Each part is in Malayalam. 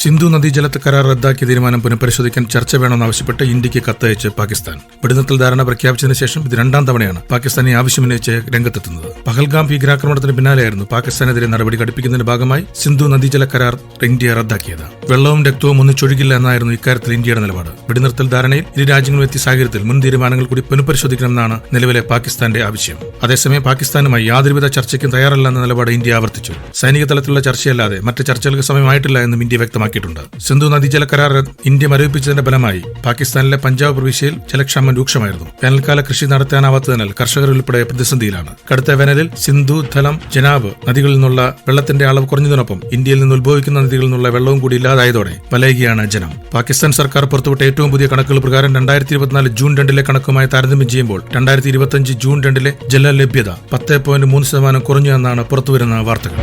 സിന്ധു നദീജലത്ത് കരാർ റദ്ദാക്കിയ തീരുമാനം പുനഃപരിശോധിക്കാൻ ചർച്ച വേണമെന്നാവശ്യപ്പെട്ട് ഇന്ത്യയ്ക്ക് കത്തയച്ച് പാകിസ്ഥാൻ. വെടിനിർത്തൽ ധാരണ പ്രഖ്യാപിച്ചതിന് ശേഷം ഇത് രണ്ടാം തവണയാണ് പാകിസ്ഥാൻ ഈ ആവശ്യമുന്നയിച്ച് രംഗത്തെത്തുന്നത്. പഹൽഗാം ഭീകരാക്രമണത്തിന് പിന്നാലെയായിരുന്നു പാകിസ്ഥാനെതിരെ നടപടി ഘടിപ്പിക്കുന്നതിന്റെ ഭാഗമായി സിന്ധു നദീജല കരാർ ഇന്ത്യ റദ്ദാക്കിയത്. വെള്ളവും രക്തവും ഒന്നിച്ചൊഴുകില്ല എന്നായിരുന്നു ഇക്കാര്യത്തിൽ ഇന്ത്യയുടെ നിലപാട്. വെടിനിർത്തൽ ധാരണയിൽ ഇരു രാജ്യങ്ങളും എത്തിയ സാഹചര്യത്തിൽ മുൻ തീരുമാനങ്ങൾ കൂടി പുനഃപരിശോധിക്കണമെന്നാണ് നിലവിലെ പാകിസ്ഥാന്റെ ആവശ്യം. അതേസമയം പാകിസ്ഥാനുമായി യാതൊരുവിധ ചർച്ചയ്ക്കും തയ്യാറല്ല എന്ന നിലപാട് ഇന്ത്യ ആവർത്തിച്ചു. സൈനിക തലത്തിലുള്ള ചർച്ചയല്ലാതെ മറ്റ് ചർച്ചകൾക്ക് സമയമായിട്ടില്ല എന്നും ഇന്ത്യ വ്യക്തമാക്കിയിട്ടുണ്ട്. സിന്ധു നദീജല കരാർ ഇന്ത്യ മരവിപ്പിച്ചതിന്റെ ഫലമായി പാകിസ്ഥാനിലെ പഞ്ചാബ് പ്രവിശ്യയിൽ ജലക്ഷാമം രൂക്ഷമായിരുന്നു. വേനൽക്കാല കൃഷി നടത്താനാവാത്തതിനാൽ കർഷകർ ഉൾപ്പെടെ പ്രതിസന്ധിയിലാണ്. കടുത്ത വേനലിൽ സിന്ധു ധലം ജനാബ് നദികളിൽ നിന്നുള്ള വെള്ളത്തിന്റെ അളവ് കുറഞ്ഞതിനൊപ്പം ഇന്ത്യയിൽ നിന്ന് ഉത്ഭവിക്കുന്ന നദികളിൽ നിന്നുള്ള വെള്ളവും കൂടി ഇല്ലാതായതോടെ വലയുകയാണ് ജനം. പാകിസ്ഥാൻ സർക്കാർ പുറത്തുവിട്ട ഏറ്റവും പുതിയ കണക്കുകൾ പ്രകാരം രണ്ടായിരത്തി ഇരുപത്തിനാല് ജൂൺ രണ്ടിലെ കണക്കുമായി താരതമ്യം ചെയ്യുമ്പോൾ രണ്ടായിരത്തി ഇരുപത്തിയഞ്ച് ജൂൺ രണ്ടിലെ ജലലഭ്യത പത്ത് പോയിന്റ് മൂന്ന് ശതമാനം കുറഞ്ഞു എന്നാണ് പുറത്തുവരുന്ന വാർത്തകൾ.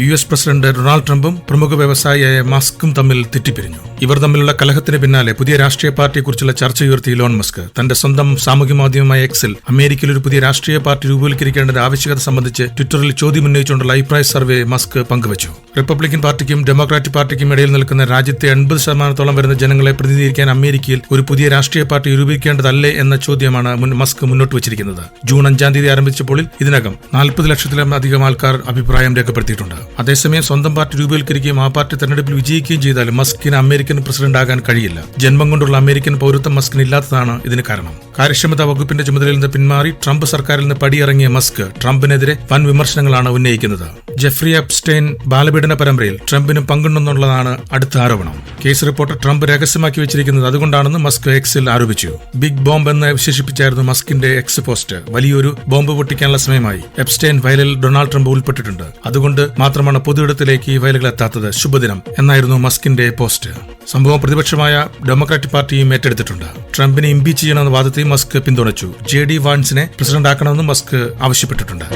യു എസ് പ്രസിഡന്റ് ഡൊണാൾഡ് ട്രംപും പ്രമുഖ വ്യവസായിയായ മസ്കും തമ്മിൽ തെറ്റിപ്പിരിഞ്ഞു. ഇവർ തമ്മിലുള്ള കലഹത്തിന് പിന്നാലെ പുതിയ രാഷ്ട്രീയ പാർട്ടിയെക്കുറിച്ചുള്ള ചർച്ച ഉയർത്തി ഇലോൺ മസ്ക്. തന്റെ സ്വന്തം സാമൂഹ്യ മാധ്യമമായ എക്സിൽ അമേരിക്കയിൽ ഒരു പുതിയ രാഷ്ട്രീയ പാർട്ടി രൂപീകരിക്കേണ്ടത് ആവശ്യകത സംബന്ധിച്ച് ട്വിറ്ററിൽ ചോദ്യം ഉന്നയിച്ചുകൊണ്ടുള്ള അഭിപ്രായ സർവേ മസ്ക് പങ്കുവച്ചു. റിപ്പബ്ലിക്കൻ പാർട്ടിക്കും ഡെമോക്രാറ്റിക് പാർട്ടിക്കും ഇടയിൽ നിൽക്കുന്ന രാജ്യത്തെ എൺപത് ശതമാനത്തോളം വരുന്ന ജനങ്ങളെ പ്രതിനിധീകരിക്കാൻ അമേരിക്കയിൽ ഒരു പുതിയ രാഷ്ട്രീയ പാർട്ടി രൂപീകരിക്കേണ്ടതല്ലേ എന്ന ചോദ്യമാണ് മസ്ക് മുന്നോട്ട് വച്ചിരിക്കുന്നത്. ജൂൺ അഞ്ചാം തീയതി ആരംഭിച്ചപ്പോൾ ഇതിനകം നാൽപ്പത് ലക്ഷത്തിലധികം ആൾക്കാർ അഭിപ്രായം രേഖപ്പെടുത്തിയിട്ടുണ്ട്. അതേസമയം സ്വന്തം പാർട്ടി രൂപവൽക്കരിക്കുകയും ആ പാർട്ടി തെരഞ്ഞെടുപ്പിൽ വിജയിക്കുകയും ചെയ്താലും മസ്കിന് അമേരിക്കൻ പ്രസിഡന്റ് ആകാൻ കഴിയില്ല. ജന്മം കൊണ്ടുള്ള അമേരിക്കൻ പൗരത്വം മസ്കിന് ഇല്ലാത്തതാണ് ഇതിന് കാരണം. കാര്യക്ഷമതാ വകുപ്പിന്റെ ചുമതലയിൽ നിന്ന് പിന്മാറി ട്രംപ് സർക്കാരിൽ നിന്ന് പടിയിറങ്ങിയ മസ്ക് ട്രംപിനെതിരെ വൻ വിമർശനങ്ങളാണ് ഉന്നയിക്കുന്നത്. ജെഫ്രി അപ്സ്റ്റൈൻ ബാലപീഡന പരമ്പരയിൽ ട്രംപിനും പങ്കുണ്ടെന്നുള്ളതാണ് അടുത്ത ആരോപണം. കേസ് റിപ്പോർട്ട് ട്രംപ് രഹസ്യമാക്കി വെച്ചിരിക്കുന്നത് അതുകൊണ്ടാണെന്ന് മസ്ക് എക്സിൽ ആരോപിച്ചു. ബിഗ് ബോംബ് എന്ന് വിശേഷിപ്പിച്ചായിരുന്നു മസ്കിന്റെ എക്സ് പോസ്റ്റ്. വലിയൊരു ബോംബ് പൊട്ടിക്കാനുള്ള സമയമായി. എപ്സ്റ്റൈൻ ഫയലിൽ ഡൊണാൾഡ് ട്രംപ് ഉൾപ്പെട്ടിട്ടുണ്ട്. അതുകൊണ്ട് മാത്രമാണ് പൊതുയിടത്തിലേക്ക് ഈ ഫയലുകൾ എത്താത്തത് ശുഭദിനം എന്നായിരുന്നു മസ്കിന്റെ പോസ്റ്റ്. സംഭവം പ്രതിപക്ഷമായ ഡെമോക്രാറ്റിക് പാർട്ടിയും ഏറ്റെടുത്തിട്ടുണ്ട്. ട്രംപിനെ ഇംപീച്ച് ചെയ്യണമെന്ന വാദത്തെയും മസ്ക് പിന്തുണച്ചു. ജെ ഡി വാൻസിനെ പ്രസിഡന്റ് ആക്കണമെന്നും മസ്ക് ആവശ്യപ്പെട്ടിട്ടുണ്ട്.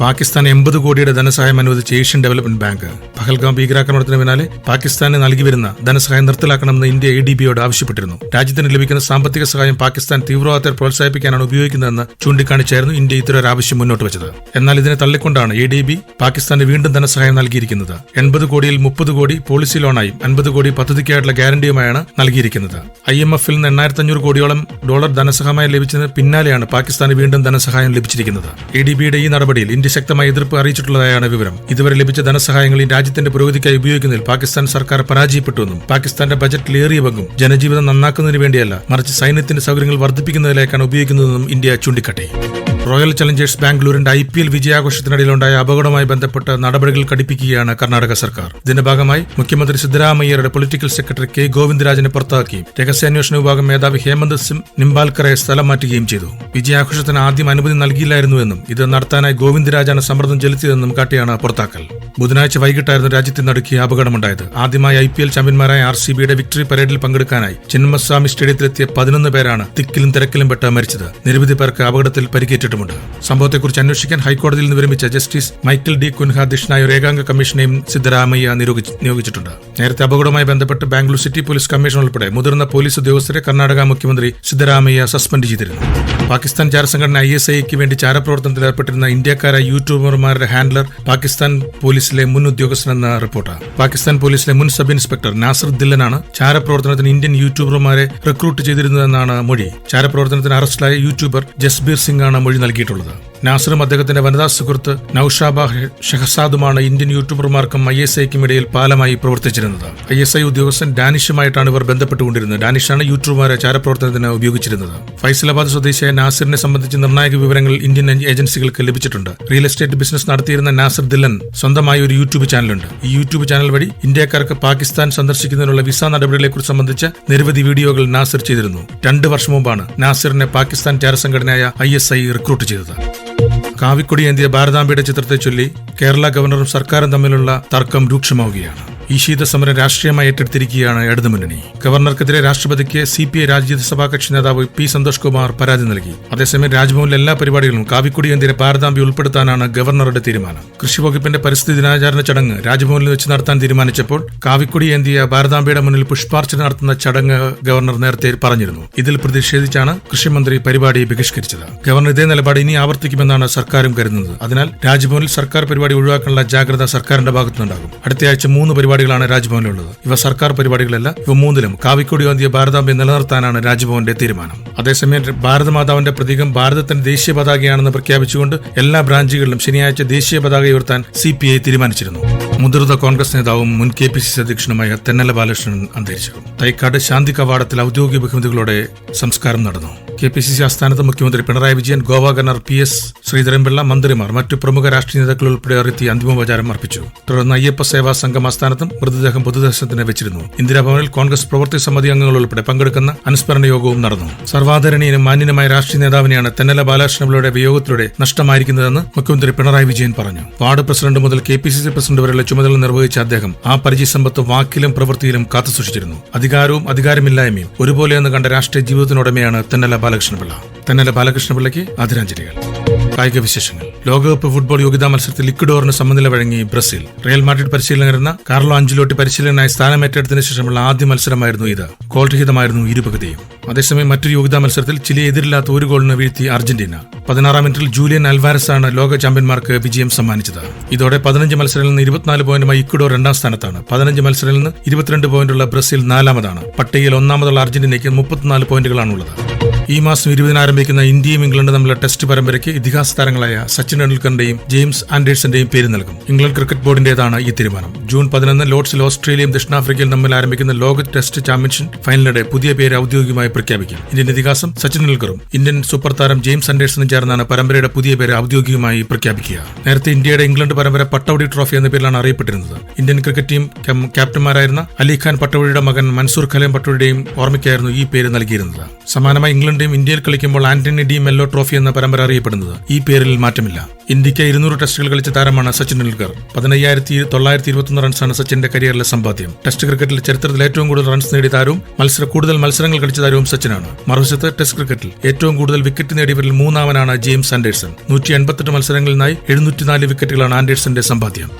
പാകിസ്ഥാൻ എൺപത് കോടിയുടെ ധനസഹായം അനുവദിച്ച ഏഷ്യൻ ഡെവലപ്മെന്റ് ബാങ്ക്. പഹൽഗാം ഭീകരാക്രമണത്തിന് പിന്നാലെ പാകിസ്ഥാന് നൽകി വരുന്ന ധനസഹായം നിർത്തലാക്കണമെന്ന് ഇന്ത്യ എ ഡി ബിയോട് ആവശ്യപ്പെട്ടിരുന്നു. രാജ്യത്തിന് ലഭിക്കുന്ന സാമ്പത്തിക സഹായം പാകിസ്ഥാൻ തീവ്രവാദത്തെ പ്രോത്സാഹിപ്പിക്കാനാണ് ഉപയോഗിക്കുന്നതെന്ന് ചൂണ്ടിക്കാണിച്ചായിരുന്നു ഇന്ത്യ ഇത്തരം ആവശ്യം മുന്നോട്ട് വെച്ചത്. എന്നാൽ ഇതിനെ തള്ളിക്കൊണ്ടാണ് എ ഡി ബി പാകിസ്ഥാന് വീണ്ടും നൽകിയിരിക്കുന്നത്. എൺപത് കോടിയിൽ മുപ്പത് കോടി പോളിസി ലോണായും അൻപത് കോടി പദ്ധതിക്കായിട്ടുള്ള ഗ്യാരണ്ടിയുമായാണ് നൽകിയിരിക്കുന്നത്. ഐ എം എഫിൽ നിന്ന് എണ്ണായിരത്തി അഞ്ഞൂറ് കോടിയോളം ഡോളർ ധനസഹായം ലഭിച്ചതിന് പിന്നാലെയാണ് പാകിസ്ഥാന് വീണ്ടും ധനസഹായം ലഭിച്ചിരിക്കുന്നത്. എ ഡി ബിയുടെ ഈ നടപടിയിൽ ഇന്ത്യ ശക്തമായ എതിർപ്പ് അറിയിച്ചിട്ടുള്ളതായാണ് വിവരം. ഇതുവരെ ലഭിച്ച ധനസഹായങ്ങൾ ഈ രാജ്യത്തിന്റെ പുരോഗതിക്കായി ഉപയോഗിക്കുന്നതിൽ പാകിസ്ഥാൻ സർക്കാർ പരാജയപ്പെട്ടുവെന്നും പാകിസ്ഥാന്റെ ബജറ്റിൽ ഏറിയ പങ്കും ജനജീവിതം നന്നാക്കുന്നതിന് വേണ്ടിയല്ല മറിച്ച് സൈന്യത്തിന്റെ സൗകര്യങ്ങൾ വർദ്ധിപ്പിക്കുന്നതിലേക്കാണ് ഉപയോഗിക്കുന്നതെന്നും ഇന്ത്യ ചൂണ്ടിക്കാട്ടി. റോയൽ ചലഞ്ചേഴ്സ് ബാംഗ്ലൂരിന്റെ ഐ പി എൽ വിജയാഘോഷത്തിനിടയിലുണ്ടായ അപകടവുമായി ബന്ധപ്പെട്ട് നടപടികൾ കടുപ്പിക്കുകയാണ് കർണാടക സർക്കാർ. ഇതിന്റെ ഭാഗമായി മുഖ്യമന്ത്രി സിദ്ധരാമയ്യരുടെ പൊളിറ്റിക്കൽ സെക്രട്ടറി കെ ഗോവിന്ദരാജനെ പുറത്താക്കി. രഹസ്യാന്വേഷണ വിഭാഗം മേധാവി ഹേമന്ത് സിംഗ് നിംബാൽക്കറെ സ്ഥലം മാറ്റുകയും ചെയ്തു. വിജയാഘോഷത്തിന് ആദ്യം അനുമതി നൽകിയില്ലായിരുന്നുവെന്നും ഇത് നടത്താനായി ഗോവിന്ദരാജാണ് സമ്മർദ്ദം ചെലുത്തിയതെന്നും കാട്ടിയാണ് പുറത്താക്കൽ. ബുധനാഴ്ച വൈകിട്ടായിരുന്നു രാജ്യത്ത് നടുക്കിയ അപകടമുണ്ടായത്. ആദ്യമായി ഐ പി എൽ ചാമ്പ്യന്മാരായ ആർ സി ബിയുടെ വിക്ടറി പരേഡിൽ പങ്കെടുക്കാനായി ചിന്മസ്വാമി സ്റ്റേഡിയത്തിലെത്തിയ പതിനൊന്ന് പേരാണ് തിക്കിലും തിരക്കിലും പെട്ട് മരിച്ചത്. നിരവധി പേർക്ക് അപകടത്തിൽ പരിക്കേറ്റിട്ടുമുണ്ട് സംഭവത്തെക്കുറിച്ച് അന്വേഷിക്കാൻ ഹൈക്കോടതിയിൽ നിന്ന് വിരമിച്ച ജസ്റ്റിസ് മൈക്കിൾ ഡി കുൻഹ അധ്യക്ഷനായ ഒരു ഏകാംഗ കമ്മീഷനെയും സിദ്ധരാമയ്യ നിയോഗിച്ചിട്ടുണ്ട്. നേരത്തെ അപകടവുമായി ബന്ധപ്പെട്ട് ബാംഗ്ലൂർ സിറ്റി പോലീസ് കമ്മീഷൻ ഉൾപ്പെടെ മുതിർന്ന പോലീസ് ഉദ്യോഗസ്ഥരെ കർണാടക മുഖ്യമന്ത്രി സിദ്ധരാമയ്യ സസ്പെൻഡ് ചെയ്തിരുന്നു. പാകിസ്ഥാൻ ചാരസംഘടന ഐ എസ് ഐക്ക് വേണ്ടി ചാരപ്രവർത്തനത്തിൽ ഏർപ്പെട്ടിരുന്ന ഇന്ത്യക്കാരായ യൂട്യൂബർമാരുടെ ഹാൻഡ്ലർ പാകിസ്ഥാൻ പോലീസിലെ മുൻ ഉദ്യോഗസ്ഥനെന്ന റിപ്പോർട്ട് പാകിസ്ഥാൻ പോലീസിലെ മുൻ സബ് ഇൻസ്പെക്ടർ നാസർ ദില്ലനാണ് ചാരപ്രവർത്തനത്തിന് ഇന്ത്യൻ യൂട്യൂബർമാരെ റിക്രൂട്ട് ചെയ്തിരുന്നതെന്നാണ് മൊഴി. ചാരപ്രവർത്തനത്തിന് അറസ്റ്റിലായ യൂട്യൂബർ ജസ്ബീർ സിംഗ് ആണ് മൊഴി നൽകിയിട്ടുള്ളത് നാസറും അദ്ദേഹത്തിന്റെ വനിതാ സുഹൃത്ത് നൌഷാബ ഷെഹസാദുമാണ് ഇന്ത്യൻ യൂട്യൂബർമാർക്കും ഐ എസ് ഐക്കും ഇടയിൽ പാലമായി പ്രവർത്തിച്ചിരുന്നത്. ഐ എസ് ഐ ഉദ്യോഗസ്ഥൻ ഡാനിഷുമായിട്ടാണ് ഇവർ ബന്ധപ്പെട്ടുകൊണ്ടിരുന്നത്. ഡാനിഷാണ് യൂട്യൂബർമാരെ ചാരപ്രവർത്തനത്തിന് ഉപയോഗിച്ചിരുന്നത്. ഫൈസലാബാദ് സ്വദേശിയായ നാസിറിനെ സംബന്ധിച്ച് നിർണായക വിവരങ്ങൾ ഇന്ത്യൻ ഏജൻസികൾക്ക് ലഭിച്ചിട്ടുണ്ട്. റിയൽ എസ്റ്റേറ്റ് ബിസിനസ് നടത്തിയിരുന്ന നാസിർ ദില്ലൻ സ്വന്തമായി ഒരു യൂട്യൂബ് ചാനലുണ്ട്. ഈ യൂട്യൂബ് ചാനൽ വഴി ഇന്ത്യക്കാർക്ക് പാകിസ്ഥാൻ സന്ദർശിക്കുന്നതിനുള്ള വിസ നടപടികളെക്കുറിച്ച് സംബന്ധിച്ച് നിരവധി വീഡിയോകൾ നാസിർ ചെയ്തിരുന്നു. രണ്ട് വർഷം മുമ്പാണ് നാസിറിനെ പാകിസ്ഥാൻ ചാരസംഘടനയായ ഐ റിക്രൂട്ട് ചെയ്തത്. കാവിക്കൊടി ഏന്തിയ ഭാരതാംബയുടെ ചിത്രത്തെ ചൊല്ലി കേരള ഗവർണറും സർക്കാരും തമ്മിലുള്ള തർക്കം രൂക്ഷമാവുകയാണ്. ഈ ശീതസമരം രാഷ്ട്രീയമായി ഏറ്റെടുത്തിരിക്കുകയാണ് ഇടതുമുന്നണി. ഗവർണർക്കെതിരെ രാഷ്ട്രപതിക്ക് സി പി ഐ രാജ്യസഭാ കക്ഷി നേതാവ് പി സന്തോഷ് കുമാർ പരാതി നൽകി. അതേസമയം രാജ്ഭവനിലെ എല്ലാ പരിപാടികളും കാവിക്കുടി എന്തിരെ ഭാരതാംബി ഉൾപ്പെടുത്താനാണ് ഗവർണറുടെ തീരുമാനം. കൃഷി വകുപ്പിന്റെ പരിസ്ഥിതി ദിനാചരണ ചടങ്ങ് രാജ്ഭവനിൽ വെച്ച് നടത്താൻ തീരുമാനിച്ചപ്പോൾ കാവിക്കുടി ഏന്തിയ ഭാരതാംബിയുടെ മുന്നിൽ പുഷ്പാർച്ചന നടത്തുന്ന ചടങ്ങ് ഗവർണർ നേരത്തെ പറഞ്ഞിരുന്നു. ഇതിൽ പ്രതിഷേധിച്ചാണ് കൃഷിമന്ത്രി പരിപാടി ബഹിഷ്കരിച്ചത്. ഗവർണർ ഇതേ നിലപാട് ഇനി ആവർത്തിക്കുമെന്നാണ് സർക്കാരും കരുതുന്നത്. അതിനാൽ രാജ്ഭവനിൽ സർക്കാർ പരിപാടി ഒഴിവാക്കാനുള്ള ജാഗ്രത സർക്കാരിന്റെ ഭാഗത്തുനിന്നുണ്ടാകും. അടുത്തയാഴ്ച മൂന്ന് പരിപാടികളാണ് രാജ്ഭവനിലുള്ളത്. ഇവ സർക്കാർ പരിപാടികളല്ല ഇവ മൂന്നിലും കാവിക്കൊടി ഗാന്ധിയെ ഭാരതാംബയെ നിലനിർത്താനാണ് രാജ്ഭവന്റെ തീരുമാനം. അതേസമയം ഭാരതമാതാവിന്റെ പ്രതീകം ഭാരതത്തിന്റെ ദേശീയ പതാകയാണെന്ന് പ്രഖ്യാപിച്ചുകൊണ്ട് എല്ലാ ബ്രാഞ്ചുകളിലും ശനിയാഴ്ച ദേശീയ പതാക ഉയർത്താൻ സി പി ഐ തീരുമാനിച്ചിരുന്നു. മുതിർന്ന കോൺഗ്രസ് നേതാവും മുൻ കെ പി സി സി അധ്യക്ഷനുമായ തെന്നല ബാലകൃഷ്ണൻ അന്തരിച്ചു തൈക്കാട് ശാന്തി കവാടത്തിൽ ഔദ്യോഗിക ബഹുമതികളോടെ സംസ്കാരം നടന്നു. കെ പി സി സി ആസ്ഥാനത്ത് മുഖ്യമന്ത്രി Pinarayi Vijayan Goa governor P S Sreedharan Pillai മന്ത്രിമാർ മറ്റു പ്രമുഖ രാഷ്ട്രീയ നേതാക്കൾ ഉൾപ്പെടെ എത്തി അന്തിമോപചാരം അർപ്പിച്ചു. തുടർന്ന് അയ്യപ്പ സേവാ സംഘം ആസ്ഥാനത്തും മൃതദേഹം പൊതുദർശനത്തിന് വെച്ചിരുന്നു. ഇന്ദിരാഭവനിൽ കോൺഗ്രസ് പ്രവർത്തി സമിതി അംഗങ്ങൾ ഉൾപ്പെടെ പങ്കെടുക്കുന്ന അനുസ്മരണ യോഗവും നടന്നു. സർവാധരണീയനും മാന്യനുമായ രാഷ്ട്രീയ നേതാവിനെയാണ് തെന്നല ബാലകൃഷ്ണപിള്ളയുടെ വിയോഗത്തിലൂടെ നഷ്ടമായിരിക്കുന്നതെന്ന് മുഖ്യമന്ത്രി പിണറായി വിജയൻ പറഞ്ഞു. വാർഡ് പ്രസിഡന്റ് മുതൽ K P C C president വരെയുള്ള ചുമതല നിർവഹിച്ച അദ്ദേഹം ആ പരിചയസമ്പത്ത് വാക്കിലും പ്രവൃത്തിയിലും കാത്തുസൂക്ഷിച്ചിരുന്നു. അധികാരവും അധികാരമില്ലായ്മയും ഒരുപോലെയെന്ന് കണ്ട രാഷ്ട്രീയ ജീവിതത്തിനുടമയാണ് തെന്നല ബാലകൃഷ്ണപിള്ള. തെന്നല ബാലകൃഷ്ണപിള്ളയ്ക്ക് ആദരാഞ്ജലികൾ. കായിക വിശേഷങ്ങൾ. ലോകകപ്പ് ഫുട്ബോൾ യോഗ്യതാ മത്സരത്തിൽ ഇക്വഡോറിന് സമനില വഴങ്ങി ബ്രസീൽ. റയൽ മാഡ്രിഡ് പരിശീലകരുന്ന കാർലോ അഞ്ചിലോട്ടി പരിശീലകനായി സ്ഥാനമേറ്റെടുത്തതിന് ശേഷമുള്ള ആദ്യ മത്സരമായിരുന്നു ഇത്. ഗോൾ രഹിതമായിരുന്നു ഇരുപകുതിയും. അതേസമയം മറ്റൊരു യോഗ്യതാ മത്സരത്തിൽ ചിലി എതിരില്ലാത്ത ഒരു ഗോളിന് വീഴ്ത്തി അർജന്റീന. പതിനാറാം മിനിറ്റിൽ ജൂലിയൻ അൽവാരസ് ആണ് ലോക ചാമ്പ്യന്മാർക്ക് വിജയം സമ്മാനിച്ചത്. ഇതോടെ പതിനഞ്ച് മത്സരങ്ങളിൽ നിന്ന് ഇരുപത്തിനാല് പോയിന്റുമായി ഇക്വഡോർ രണ്ടാം സ്ഥാനത്താണ്. പതിനഞ്ച് മത്സരങ്ങളിൽ നിന്ന് ഇരുപത്തിരണ്ട് പോയിന്റുള്ള ബ്രസീൽ നാലാമതാണ്. പട്ടികയിൽ ഒന്നാമതുള്ള അർജന്റീനയ്ക്ക് മുപ്പത്തിനാല് പോയിന്റുകളാണുള്ളത്. ഈ മാസം ഇരുപതിന് ആരംഭിക്കുന്ന ഇന്ത്യയും ഇംഗ്ലണ്ടും തമ്മിലുള്ള ടെസ്റ്റ് പരമ്പരയ്ക്ക് ഇതിഹാസ താരങ്ങളായ സച്ചിൻ ടെണ്ടുൽക്കറിന്റെയും ജെയിംസ് ആൻഡേഴ്സന്റെയും പേര് നൽകും. ഇംഗ്ലണ്ട് ക്രിക്കറ്റ് ബോർഡിന്റേതാണ് ഈ തീരുമാനം. ജൂൺ പതിനൊന്ന് ലോർഡ്സിൽ ഓസ്ട്രേലിയയും ദക്ഷിണാഫ്രിക്കയും തമ്മിൽ ആരംഭിക്കുന്ന ലോക ടെസ്റ്റ് ചാമ്പ്യൻഷിപ്പ് ഫൈനലിടെ പുതിയ പേര് ഔദ്യോഗികമായി പ്രഖ്യാപിക്കും. ഇന്ത്യൻ ഇതിഹാസം സച്ചിൻ ടെണ്ടുൽക്കറും ഇന്ത്യൻ സൂപ്പർ താരം ജെയിംസ് ആൻഡേഴ്സണും ചേർന്നാണ് പരമ്പരയുടെ പുതിയ പേര് ഔദ്യോഗികമായി പ്രഖ്യാപിക്കുക. നേരത്തെ ഇന്ത്യയുടെ ഇംഗ്ലണ്ട് പരമ്പര പട്ടവടി ട്രോഫി എന്ന പേരിലാണ് അറിയപ്പെട്ടിരുന്നത്. ഇന്ത്യൻ ക്രിക്കറ്റ് ടീം ക്യാം- ക്യാപ്റ്റന്മാരായിരുന്ന അലിഖാൻ പട്ടൗഡിയുടെ മകൻ മൻസൂർ ഖലേം പട്ടൗഡിയുടെയും ഓർമ്മയ്ക്കായിരുന്നു ഈ പേര് നൽകിയിരുന്നത്. സമാനമായി ഇംഗ്ലണ്ടും ഇന്ത്യയിൽ കളിക്കുമ്പോൾ ആന്റണി ഡി മെല്ലോ ട്രോഫി എന്ന പരമ്പര അറിയപ്പെടുന്നത്. ഈ പേരിൽ മാറ്റമില്ല. ഇന്ത്യയ്ക്ക് ഇരുന്നൂറ് ടെസ്റ്റുകൾ കളിച്ച താരമാണ് സച്ചിൻ ടെണ്ടുൽക്കർ. പതിനയ്യായിരത്തി തൊള്ളായിരത്തി ഇരുപത്തൊന്ന് റൺസാണ് സച്ചിന്റെ കരിയറിലെ സമ്പാദ്യം. ടെസ്റ്റ് ക്രിക്കറ്റിൽ ചരിത്രത്തിൽ ഏറ്റവും കൂടുതൽ റൺസ് നേടിയ താരവും മത്സര കൂടുതൽ മത്സരങ്ങൾ കളിച്ച താരവും സച്ചിനാണ്. മറുവശത്ത് ടെസ്റ്റ് ക്രിക്കറ്റിൽ ഏറ്റവും കൂടുതൽ വിക്കറ്റ് നേടിയവരിൽ മൂന്നാമനാണ് ജെയിംസ് ആൻഡേഴ്സൺ. നൂറ്റി എൺപത്തെട്ട് മത്സരങ്ങളിൽ നിന്നായി എഴുന്നൂറ്റിനാല് വിക്കറ്റുകളാണ് ആൻഡേഴ്സന്റെ സമ്പാദ്യം.